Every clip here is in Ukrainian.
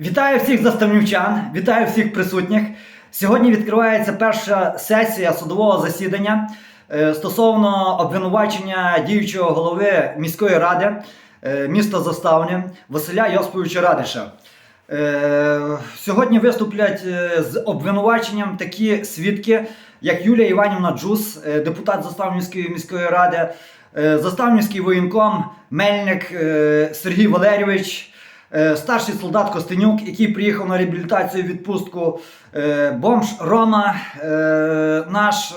Вітаю всіх заставнівчан, вітаю всіх присутніх. Сьогодні відкривається перша сесія судового засідання е, стосовно обвинувачення діючого голови міської ради е, міста Заставне Василя Йосиповича Радиша. Е, Сьогодні виступлять з обвинуваченням такі свідки, як Юлія Іванівна Джус, депутат Заставнівської міської ради, Заставнівський воєнком, Мельник Сергій Валерійович. Е, старший солдат Костенюк, який приїхав на реабілітацію відпустку, е, бомж Рома, е, наш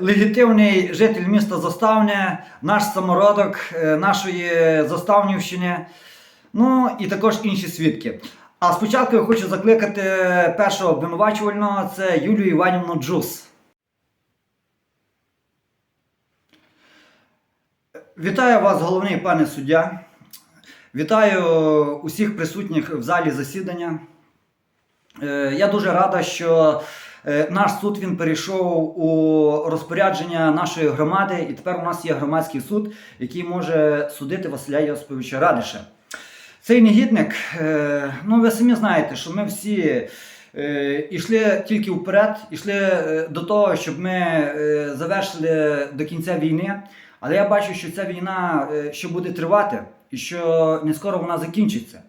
легітимний житель міста Заставне, наш самородок нашої Заставнівщини, ну і також інші свідки. А спочатку я хочу закликати першого обвинувачувального це Юлію Іванівну Джус. Вітаю вас, головний пане суддя. Вітаю усіх присутніх в залі засідання. Е, Я дуже рада, що е, наш суд він перейшов у розпорядження нашої громади, і тепер у нас є громадський суд, який може судити Василя Йосиповича Радиша. Цей негідник, е, ну ви самі знаєте, що ми всі йшли тільки вперед, йшли до того, щоб ми завершили до кінця війни. Але я бачу, що ця війна ще буде тривати і що не скоро вона закінчиться.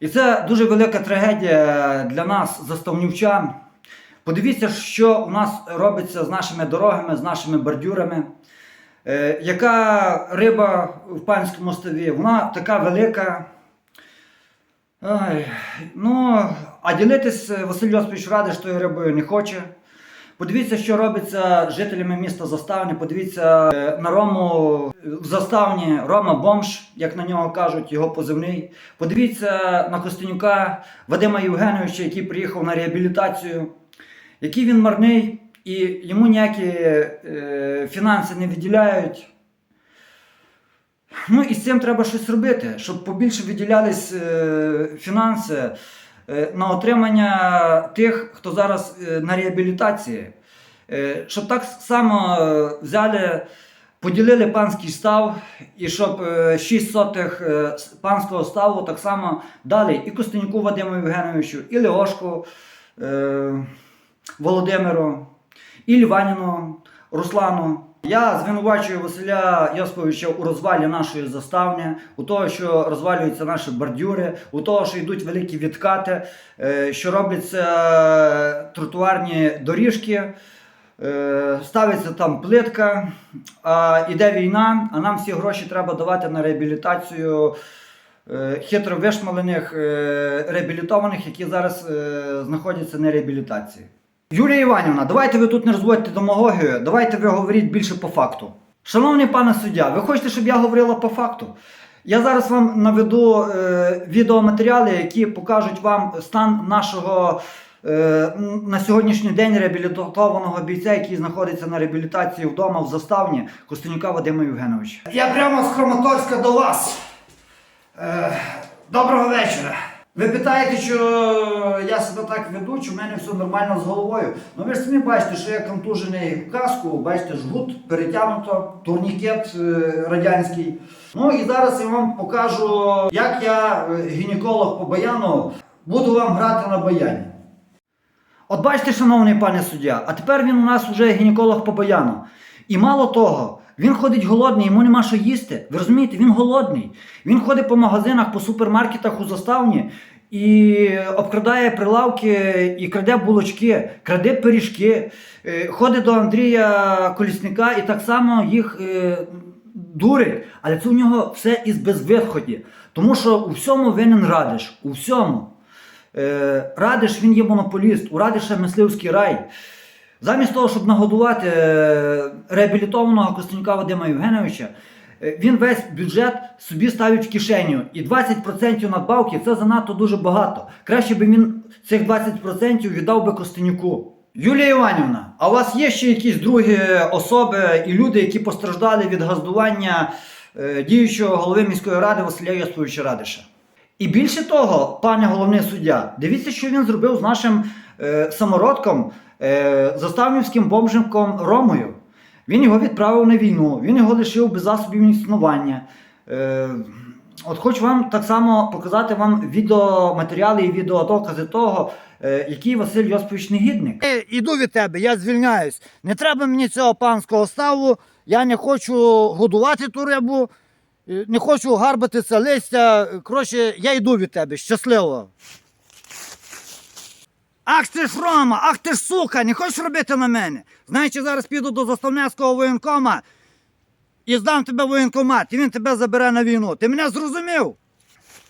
І це дуже велика трагедія для нас, заставнівчан. Подивіться, що у нас робиться з нашими дорогами, з нашими бордюрами. Е, яка риба в панському ставі? Вона така велика. Ай, ну, а ділитись Василь Йосипович Радиш тою рибою не хоче. Подивіться, що робиться жителями міста Заставні. Подивіться е, на Рому в Заставні, Рома Бомж, як на нього кажуть, його позивний. Подивіться на Костенюка Вадима Євгеновича, який приїхав на реабілітацію, який він марний, і йому ніякі е, фінанси не виділяють. Ну і з цим треба щось робити, щоб побільше виділялись е, фінанси на отримання тих, хто зараз е, на реабілітації. Е, щоб так само е, взяли, поділили панський став, і щоб е, 6 сотих е, панського ставу так само дали і Костенюку Вадиму Євгеновичу, і Леошку е, Володимиру, і Льваніну Руслану. Я звинувачую Василя Йосиповича у розвалі нашої заставні, у того, що розвалюються наші бордюри, у того, що йдуть великі відкати, е, що робляться тротуарні доріжки, е, ставиться там плитка, а іде війна, а нам всі гроші треба давати на реабілітацію е, хитро вишмалених е, реабілітованих, які зараз е, знаходяться на реабілітації. Юлія Іванівна, давайте ви тут не розводьте демагогію, давайте ви говоріть більше по факту. Шановний пане суддя, ви хочете, щоб я говорила по факту? Я зараз вам наведу е, відеоматеріали, які покажуть вам стан нашого е, на сьогоднішній день реабілітованого бійця, який знаходиться на реабілітації вдома в заставні Костенюка Вадима Євгеновича. Я прямо з Хроматорська до вас. Е, доброго вечора. Ви питаєте, що я себе так веду, чи в мене все нормально з головою. Ну ви ж самі бачите, що я контужений в каску, бачите, жгут перетягнуто, турнікет е, радянський. Ну і зараз я вам покажу, як я, е, гінеколог по баяну, буду вам грати на баяні. От бачите, шановний пане суддя, а тепер він у нас вже гінеколог по баяну. І мало того, він ходить голодний, йому нема що їсти. Ви розумієте, він голодний. Він ходить по магазинах, по супермаркетах у заставні і обкрадає прилавки, і краде булочки, краде пиріжки, е, ходить до Андрія Колісника і так само їх е, дурить. Але це у нього все із безвиході. Тому що у всьому винен радиш. У всьому. Е, Радиш він є монополіст, у Радиша мисливський рай. Замість того, щоб нагодувати е, реабілітованого Костенюка Вадима Євгеновича, е, він весь бюджет собі ставить в кишеню. І 20% надбавки це занадто дуже багато. Краще би він цих 20% віддав би Костенюку. Юлія Іванівна, а у вас є ще якісь другі особи і люди, які постраждали від газдування е, діючого голови міської ради Василя Йосиповича Радиша? І більше того, пане головний суддя, дивіться, що він зробив з нашим е, самородком, е, заставнівським бомженком Ромою. Він його відправив на війну, він його лишив без засобів існування. Е, от хочу вам так само показати вам відеоматеріали і відеодокази того, е, який Василь Йосипович негідник. Е, Іду від тебе, я звільняюсь. Не треба мені цього панського ставу. Я не хочу годувати ту рибу, не хочу гарбати це листя. Коротше, я йду від тебе. Щасливо. Ах ти ж Рома, ах ти ж сука, не хочеш робити на мене. Знаєш, я зараз піду до заставнецького воєнкома і здам тебе в воєнкомат, і він тебе забере на війну. Ти мене зрозумів?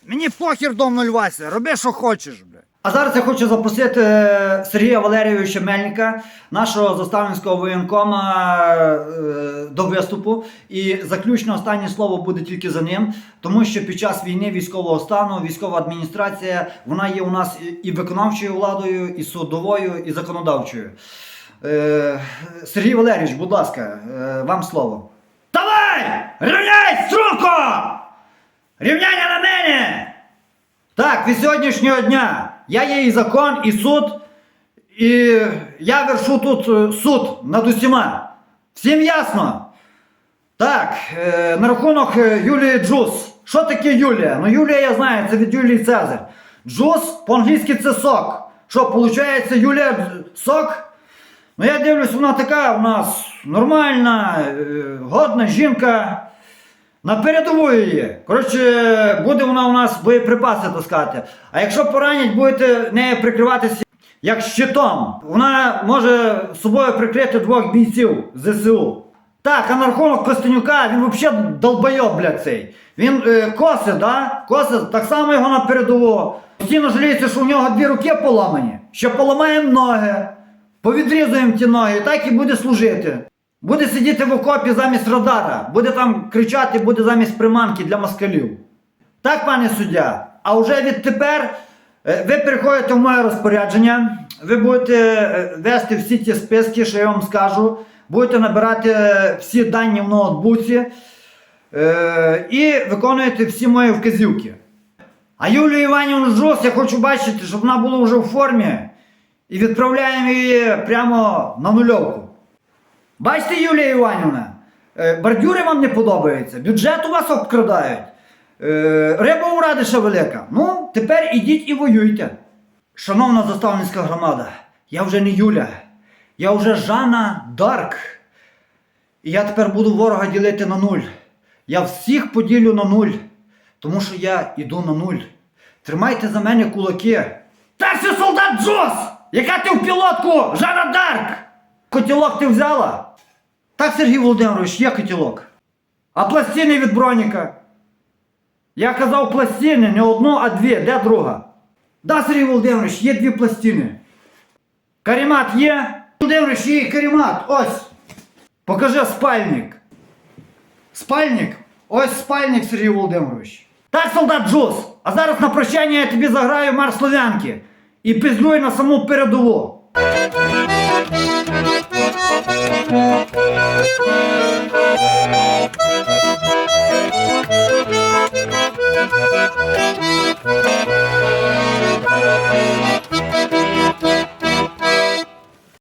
Мені похір до 08, роби, що хочеш, бля. А зараз я хочу запросити е, Сергія Валерійовича Мельника, нашого заставницького воєнкома, е, до виступу. І заключне останнє слово буде тільки за ним, тому що під час війни військового стану військова адміністрація вона є у нас і- і виконавчою владою, і судовою, і законодавчою. Е, Сергій Валерійович, будь ласка, е, вам слово. Давай! Рівняй струнко! Рівняння на мене! Так, від сьогоднішнього дня я є і закон, і суд, і я вершу тут е, суд над усіма. Всім ясно? Так, е, на рахунок е, Юлії Джус. Що таке Юлія? Ну, Юлія, я знаю, це від Юлії Цезар. Джус по-англійськи це сок. Що, виходить, Юлія сок? Ну я дивлюсь, вона така у нас нормальна, е, годна жінка. На передову її. Коротше, буде вона у нас боєприпаси таскати. А якщо поранять, будете нею прикриватися як щитом. Вона може собою прикрити двох бійців ЗСУ. Так, а на рахунок Костенюка, він взагалі долбойоб, блядь, цей. Він е, коси, да? Коси, так само його на передову. Постійно жаліється, що у нього дві руки поламані. Що поламаємо ноги, повідрізуємо ті ноги, так і буде служити. Буде сидіти в окопі замість радара, буде там кричати, буде замість приманки для москалів. Так, пане суддя, а вже відтепер е, ви переходите в моє розпорядження, ви будете е, вести всі ті списки, що я вам скажу, будете набирати е, всі дані в ноутбуці е, і виконуєте всі мої вказівки. А Юлію Іванівну Жос я хочу бачити, щоб вона була вже в формі і відправляємо її прямо на нульовку. Бачите, Юлія Іванівна, е, бордюри вам не подобаються, бюджет у вас обкрадають. Е, Риба у Радиша велика. Ну, тепер ідіть і воюйте. Шановна заставницька громада, я вже не Юля, я вже Жанна Дарк. І я тепер буду ворога ділити на нуль. Я всіх поділю на нуль, тому що я іду на нуль. Тримайте за мене кулаки. Старший солдат Джос! Яка ти в пілотку? Жанна Дарк! Котілок ти взяла? Так, Сергій Володимирович, є котілок. А пластини від броніка? Я казав пластини, не одну, а дві. Де друга? Да, Сергій Володимирович, є дві пластини. Карімат є? Володимирович, є і карімат. Ось. Покажи спальник. Спальник? Ось спальник, Сергій Володимирович. Так, солдат Джус, а зараз на прощання я тобі заграю марш Слов'янки і пізлюй на саму передову. Thank you.